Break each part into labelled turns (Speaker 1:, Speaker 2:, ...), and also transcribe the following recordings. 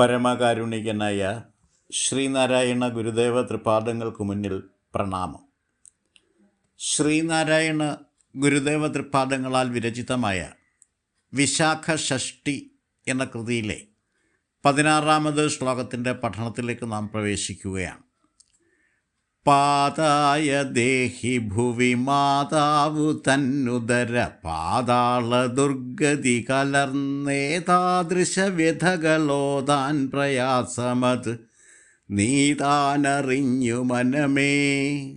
Speaker 1: പരമകാരുണികനായ ശ്രീനാരായണ ഗുരുദേവ തൃപാദങ്ങൾക്ക് മുന്നിൽ പ്രണാമം. ശ്രീനാരായണ ഗുരുദേവ തൃപാദങ്ങളാൽ വിരചിതമായ വിശാഖ ഷഷ്ടി എന്ന കൃതിയിലെ പതിനാറാമത് ശ്ലോകത്തിന്റെ പഠനത്തിലേക്ക് നാം പ്രവേശിക്കുകയാണ്. പാതായ ദേഹി ഭുവി മാതാവു തന്നുദര പാതാള ദുർഗതി കലർന്നേതാദൃശ വ്യഥകളോതാൻ പ്രയാസമത് നീതാനറിഞ്ഞു മനമേ.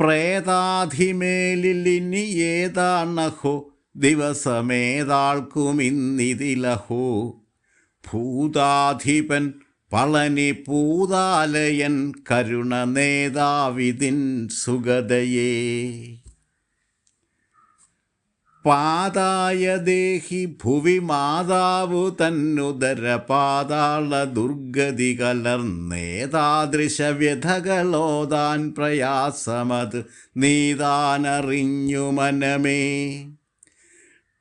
Speaker 1: പ്രേതാധിമേലിനി ഏതാണഹോ? ദിവസമേതാൾക്കുമിന്നിതിലഹോ ഭൂതാധിപൻ പളനി പൂതാലയൻ കരുണ നേതാവിതിൻ സുഗതയെ. പാതായ ദേഹി ഭുവി മാതാവു തന്നുദര പാതാള ദുർഗതി കലർന്നേതാദൃശ വ്യഥകളോതാൻ പ്രയാസമത് നീതാനറിഞ്ഞു മനമേ.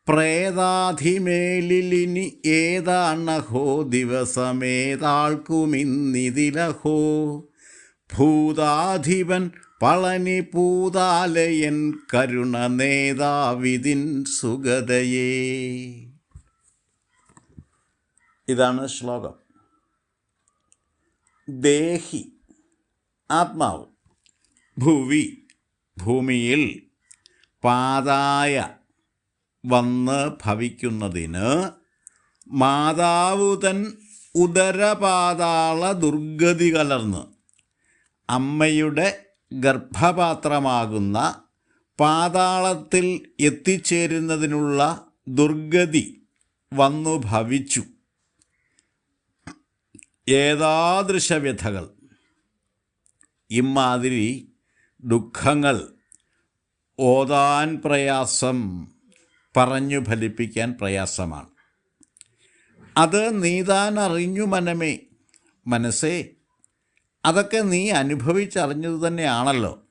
Speaker 1: പ്രേതാധിമേലിനി ഏതാണഹോ ദിവസമേതാൾക്കുമിന്നിതിലഹോ? ഭൂതാധിപൻ പളനി പൂതാലയൻ കരുണ നേതാവിതിൻ സുഗതയേ. ഇതാണ് ശ്ലോകം. ദേഹി ആത്മാവ് ഭുവി ഭൂമിയിൽ പാതായ വന്ന് ഭവിക്കുന്നതിന് മാതാവ് തൻ ഉദരപാതാള ദുർഗതി കലർന്ന് അമ്മയുടെ ഗർഭപാത്രമാകുന്ന പാതാളത്തിൽ എത്തിച്ചേരുന്നതിനുള്ള ദുർഗതി വന്നു ഭവിച്ചു. ഏതാദൃശ വ്യഥകൾ ഇമാതിരി ദുഃഖങ്ങൾ ഓതാൻ പ്രയാസം പറഞ്ഞു ഫലിപ്പിക്കാൻ പ്രയാസമാണ്. അത് നീതാനറിഞ്ഞു മനമേ. മനസ്സേ അതൊക്കെ നീ അനുഭവിച്ചറിഞ്ഞത് തന്നെയാണല്ലോ.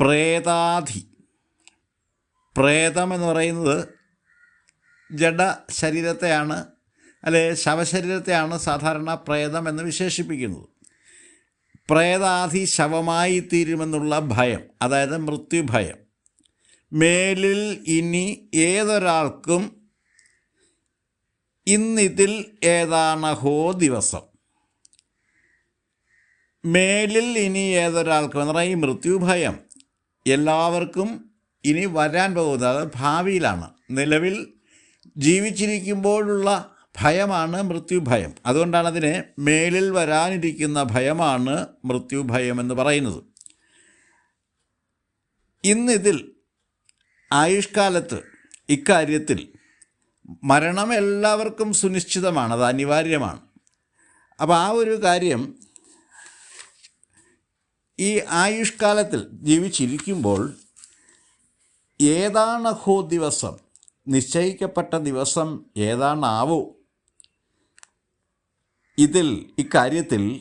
Speaker 1: പ്രേതാധി. പ്രേതം എന്ന് പറയുന്നത് ജഡ ശരീരത്തെയാണ് അല്ലെ ശവശരീരത്തെയാണ് സാധാരണ പ്രേതം എന്ന് വിശേഷിപ്പിക്കുന്നത്. പ്രേതാധി ശവമായി തീരുമെന്നുള്ള ഭയം അതായത് മൃത്യുഭയം. മേലിൽ ഇനി ഏതൊരാൾക്കും ഇന്നിതിൽ ഏതാണഹോ ദിവസം. മേലിൽ ഇനി ഏതൊരാൾക്കും എന്ന് പറഞ്ഞാൽ ഈ മൃത്യുഭയം എല്ലാവർക്കും ഇനി വരാൻ പോകുന്നത് അത് ഭാവിയിലാണ്. നിലവിൽ ജീവിച്ചിരിക്കുമ്പോഴുള്ള ഭയമാണ് മൃത്യുഭയം. അതുകൊണ്ടാണ് അതിനെ മേലിൽ വരാനിരിക്കുന്ന ഭയമാണ് മൃത്യുഭയം എന്ന് പറയുന്നത്. ഇന്നിതിൽ ആയുഷ്കാലത്ത് ഇക്കാര്യത്തിൽ മരണം എല്ലാവർക്കും സുനിശ്ചിതമാണ് അത് അനിവാര്യമാണ്. അപ്പോൾ ആ ഒരു കാര്യം ഈ ആയുഷ്കാലത്തിൽ ജീവിച്ചിരിക്കുമ്പോൾ ഏതാണ് ഏതാണഹോ ദിവസം? നിശ്ചയിക്കപ്പെട്ട ദിവസം ഏതാണാവോ? ഇതിൽ ഇക്കാര്യത്തിൽ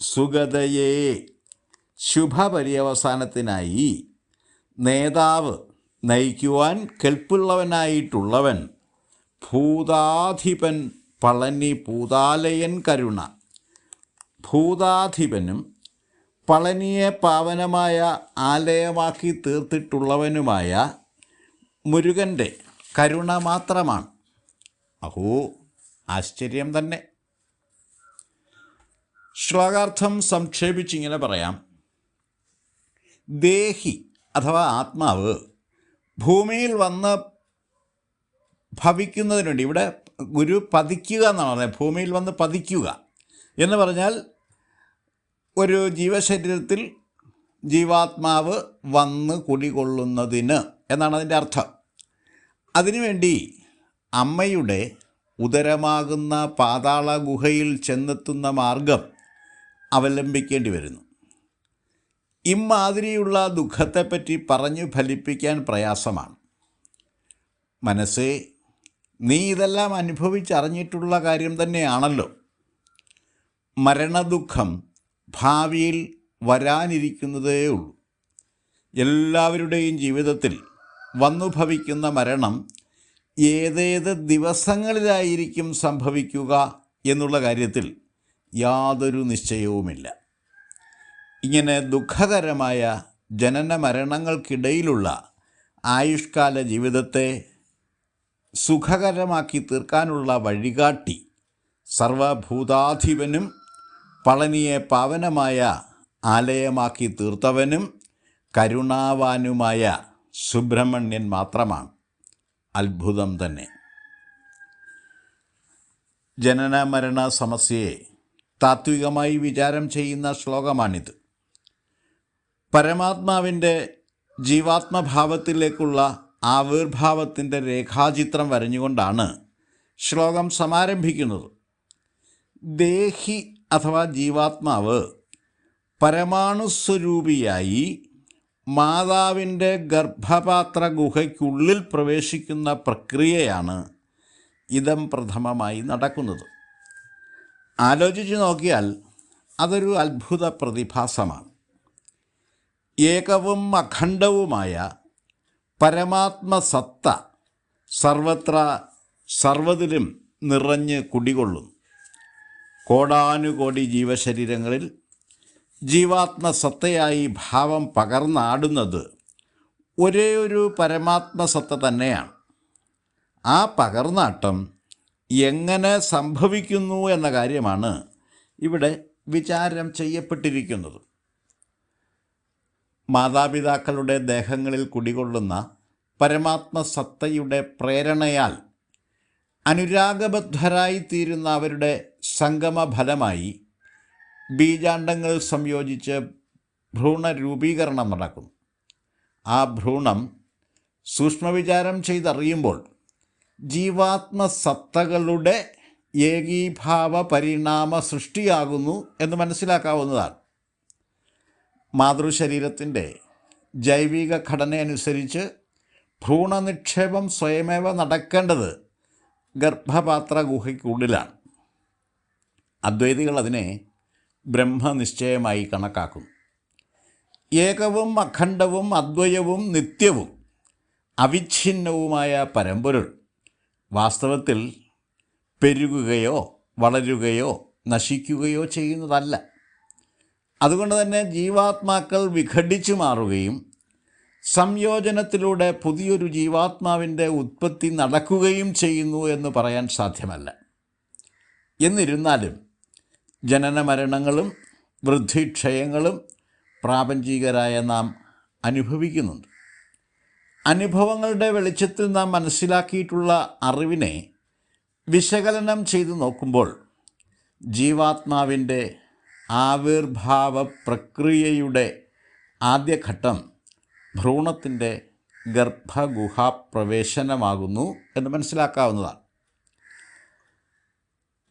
Speaker 1: സുഗതയെ ശുഭപര്യവസാനത്തിനായി നേതാവ് നയിക്കുവാൻ കെൽപ്പുള്ളവനായിട്ടുള്ളവൻ ഭൂതാധിപൻ പളനി പൂതാലയൻ കരുണ. ഭൂതാധിപനും പളനിയെ പാവനമായ ആലയമാക്കി തീർത്തിട്ടുള്ളവനുമായ മുരുകന്റെ കരുണ മാത്രമാണ്. അഹോ ആശ്ചര്യം തന്നെ. ശ്ലോകാർത്ഥം സംക്ഷേപിച്ചിങ്ങനെ പറയാം. ദേഹി അഥവാ ആത്മാവ് ഭൂമിയിൽ വന്ന് ഭവിക്കുന്നതിന് വേണ്ടി ഇവിടെ ഗുരു പതിക്കുക എന്നാണ് പറയുന്നത് ഭൂമിയിൽ വന്ന് പതിക്കുക എന്ന് പറഞ്ഞാൽ ഒരു ജീവശരീരത്തിൽ ജീവാത്മാവ് വന്ന് കുടികൊള്ളുന്നതിന് എന്നാണ് അതിന്റെ അർത്ഥം. അതിനുവേണ്ടി അമ്മയുടെ ഉദരമാകുന്ന പാതാള ഗുഹയിൽ ചെന്നെത്തുന്ന മാർഗം അവലംബിക്കേണ്ടി വരുന്നു. ഇമാതിരിയുള്ള ദുഃഖത്തെപ്പറ്റി പറഞ്ഞു ഫലിപ്പിക്കാൻ പ്രയാസമാണ്. മനസ്സേ നീ ഇതെല്ലാം അനുഭവിച്ചറിഞ്ഞിട്ടുള്ള കാര്യം തന്നെയാണല്ലോ. മരണദുഃഖം ഭാവിയിൽ വരാനിരിക്കുന്നതേ ഉള്ളൂ. എല്ലാവരുടെയും ജീവിതത്തിൽ വന്നു ഭവിക്കുന്ന മരണം ഏതേത് ദിവസങ്ങളിലായിരിക്കും സംഭവിക്കുക എന്നുള്ള കാര്യത്തിൽ യാതൊരു നിശ്ചയവുമില്ല. ഇങ്ങനെ ദുഃഖകരമായ ജനന മരണങ്ങൾക്കിടയിലുള്ള ആയുഷ്കാല ജീവിതത്തെ സുഖകരമാക്കി തീർക്കാനുള്ള വഴികാട്ടി സർവഭൂതാധിപനും പളനിയെ പാവനമായ ആലയമാക്കി തീർത്തവനും കരുണാവാനുമായ സുബ്രഹ്മണ്യൻ മാത്രമാണ്. അത്ഭുതം തന്നെ. ജനന മരണ സമസ്യയെ താത്വികമായി വിചാരം ചെയ്യുന്ന ശ്ലോകമാണിത്. പരമാത്മാവിന്റെ ജീവാത്മഭാവത്തിലേക്കുള്ള ആവിർഭാവത്തിന്റെ രേഖാചിത്രം വരഞ്ഞുകൊണ്ടാണ് ശ്ലോകം സമാരംഭിക്കുന്നത്. ദേഹി അഥവാ ജീവാത്മാവ് പരമാണുസ്വരൂപിയായി മാതാവിന്റെ ഗർഭപാത്ര ഗുഹയ്ക്കുള്ളിൽ പ്രവേശിക്കുന്ന പ്രക്രിയയാണ് ഇതം പ്രഥമമായി നടക്കുന്നത്. ആലോചിച്ച് നോക്കിയാൽ അതൊരു അത്ഭുത പ്രതിഭാസമാണ്. ഏകവും അഖണ്ഡവുമായ പരമാത്മസത്ത സർവത്ര സർവതിലും നിറഞ്ഞ് കുടികൊള്ളുന്നു. കോടാനുകോടി ജീവശരീരങ്ങളിൽ ജീവാത്മസത്തയായി ഭാവം പകർന്നാടുന്നത് ഒരേ ഒരു പരമാത്മസത്ത തന്നെയാണ്. ആ പകർന്നാട്ടം എങ്ങനെ സംഭവിക്കുന്നു എന്ന കാര്യമാണ് ഇവിടെ വിചാരം ചെയ്യപ്പെട്ടിരിക്കുന്നത്. മാതാപിതാക്കളുടെ ദേഹങ്ങളിൽ കുടികൊള്ളുന്ന പരമാത്മസത്തയുടെ പ്രേരണയാൽ അനുരാഗബദ്ധരായിത്തീരുന്ന അവരുടെ സംഗമഫലമായി ബീജാണ്ടങ്ങൾ സംയോജിച്ച് ഭ്രൂണരൂപീകരണം നടക്കുന്നു. ആ ഭ്രൂണം സൂക്ഷ്മവിചാരം ചെയ്തറിയുമ്പോൾ ജീവാത്മസത്തകളുടെ ഏകീഭാവ പരിണാമ സൃഷ്ടിയാകുന്നു എന്ന് മനസ്സിലാക്കാവുന്നതാണ്. മാതൃശരീരത്തിന്റെ ജൈവിക ഘടനയനുസരിച്ച് ഭ്രൂണനിക്ഷേപം സ്വയമേവ നടക്കേണ്ടത് ഗർഭപാത്ര ഗുഹയ്ക്കുള്ളിലാണ് അദ്വൈതികൾ അതിനെ ബ്രഹ്മനിശ്ചയമായി കണക്കാക്കും ഏകവും അഖണ്ഡവും അദ്വയവും നിത്യവും അവിഛിന്നവുമായ പരമ്പൊരുൾ വാസ്തവത്തിൽ പെരുകുകയോ വളരുകയോ നശിക്കുകയോ ചെയ്യുന്നതല്ല. അതുകൊണ്ട് തന്നെ ജീവാത്മാക്കൾ വിഘടിച്ചു മാറുകയും സംയോജനത്തിലൂടെ പുതിയൊരു ജീവാത്മാവിന്റെ ഉത്പത്തി നടക്കുകയും ചെയ്യുന്നു എന്ന് പറയാൻ സാധ്യമല്ല. എന്നിരുന്നാലും ജനന മരണങ്ങളും വൃദ്ധിക്ഷയങ്ങളും പ്രാപഞ്ചികരായ നാം അനുഭവിക്കുന്നുണ്ട്. അനുഭവങ്ങളുടെ വെളിച്ചത്തിൽ നാം മനസ്സിലാക്കിയിട്ടുള്ള അറിവിനെ വിശകലനം ചെയ്തു നോക്കുമ്പോൾ ജീവാത്മാവിന്റെ ആവിർഭാവ പ്രക്രിയയുടെ ആദ്യഘട്ടം ഭ്രൂണത്തിന്റെ ഗർഭഗുഹാപ്രവേശനമാകുന്നു എന്ന് മനസ്സിലാക്കാവുന്നതാണ്.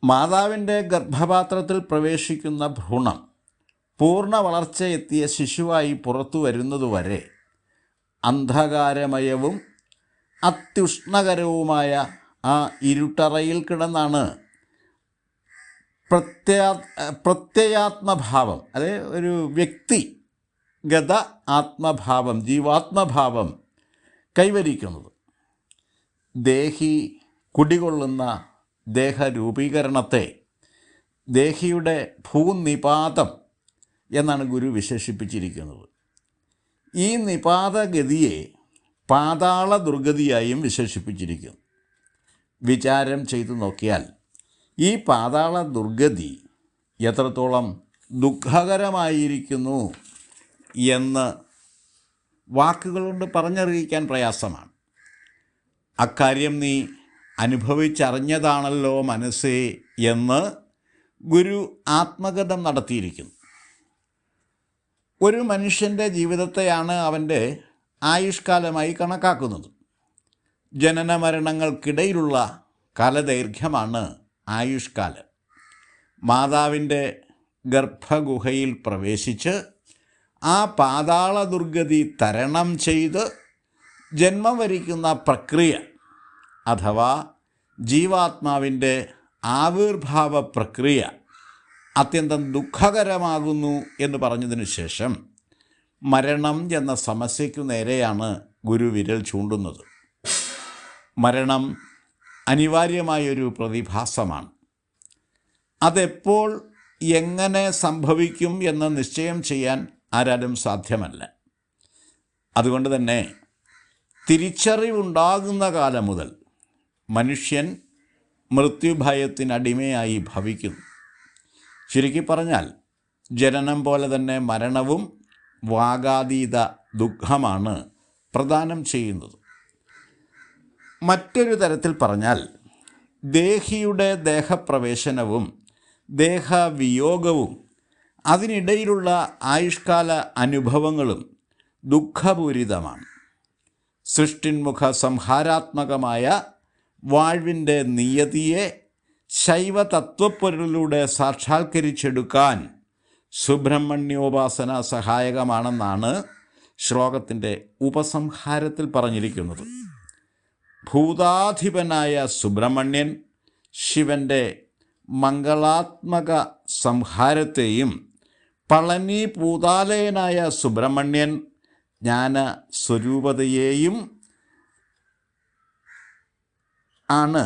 Speaker 1: മാതാവിന്റെ ഗർഭപാത്രത്തിൽ പ്രവേശിക്കുന്ന ഭ്രൂണം പൂർണ വളർച്ചയെത്തിയ ശിശുവായി പുറത്തു വരുന്നതുവരെ അന്ധകാരമയവും അത്യുഷ്ണകരവുമായ ആ ഇരുട്ടറയിൽ കിടന്നാണ് പ്രത്യാ പ്രത്യയാത്മഭാവം അതായത് ഒരു വ്യക്തി ഗത ആത്മഭാവം ജീവാത്മഭാവം കൈവരിക്കുന്നത്. ദേഹി കുടികൊള്ളുന്ന ദേഹരൂപീകരണത്തെ ദേഹിയുടെ ഭൂനിപാതം എന്നാണ് ഗുരു വിശേഷിപ്പിച്ചിരിക്കുന്നത്. ഈ നിപാതഗതിയെ പാതാള ദുർഗതിയായും വിശേഷിപ്പിച്ചിരിക്കുന്നു. വിചാരം ചെയ്തു നോക്കിയാൽ ഈ പാതാള ദുർഗതി എത്രത്തോളം ദുഃഖകരമായിരിക്കുന്നു എന്ന് വാക്കുകളുണ്ട് പറഞ്ഞറിയിക്കാൻ പ്രയാസമാണ്. അക്കാര്യം നീ അനുഭവിച്ചറിഞ്ഞതാണല്ലോ മനസ്സേ എന്ന് ഗുരു ആത്മഗതം നടത്തിയിരിക്കുന്നു. ഒരു മനുഷ്യന്റെ ജീവിതത്തെയാണ് അവന്റെ ആയുഷ്കാലമായി കണക്കാക്കുന്നത്. ജനന മരണങ്ങൾക്കിടയിലുള്ള കാലദൈർഘ്യമാണ് ആയുഷ്കാലം. മാതാവിന്റെ ഗർഭഗുഹയിൽ പ്രവേശിച്ച് ആ പാതാള ദുർഗതി തരണം ചെയ്ത് ജന്മം വരിക്കുന്ന പ്രക്രിയ അഥവാ ജീവാത്മാവിന്റെ ആവിർഭാവ പ്രക്രിയ അത്യന്തം ദുഃഖകരമാകുന്നു എന്ന് പറഞ്ഞതിനു ശേഷം മരണം എന്ന സമസ്യയ്ക്കു നേരെയാണ് ഗുരു വിരൽ ചൂണ്ടുന്നത്. മരണം അനിവാര്യമായൊരു പ്രതിഭാസമാണ്. അതെപ്പോൾ എങ്ങനെ സംഭവിക്കും എന്ന് നിശ്ചയം ചെയ്യാൻ ആരാലും സാധ്യമല്ല. അതുകൊണ്ട് തന്നെ തിരിച്ചറിവുണ്ടാകുന്ന കാലം മുതൽ മനുഷ്യൻ മൃത്യുഭയത്തിനടിമയായി ഭവിക്കുന്നു. ചുരുക്കി പറഞ്ഞാൽ ജനനം പോലെ തന്നെ മരണവും വാഗാതീത ദുഃഖമാണ് പ്രദാനം ചെയ്യുന്നത്. മറ്റൊരു തരത്തിൽ പറഞ്ഞാൽ ദേഹിയുടെ ദേഹപ്രവേശനവും ദേഹവിയോഗവും അതിനിടയിലുള്ള ആയുഷ്കാല അനുഭവങ്ങളും ദുഃഖപൂരിതമാണ്. സൃഷ്ടിന്മുഖ സംഹാരാത്മകമായ വാഴ്വിന്റെ നിയതിയെ ശൈവതത്വപ്പൊരുളിലൂടെ സാക്ഷാത്കരിച്ചെടുക്കാൻ സുബ്രഹ്മണ്യോപാസന സഹായകമാണെന്നാണ് ശ്ലോകത്തിന്റെ ഉപസംഹാരത്തിൽ പറഞ്ഞിരിക്കുന്നത്. ഭൂതാധിപനായ സുബ്രഹ്മണ്യൻ ശിവന്റെ മംഗളാത്മക സംഹാരത്തെയും പളനി പൂതാലയനായ സുബ്രഹ്മണ്യൻ ജ്ഞാന സ്വരൂപതയെയും ആണ്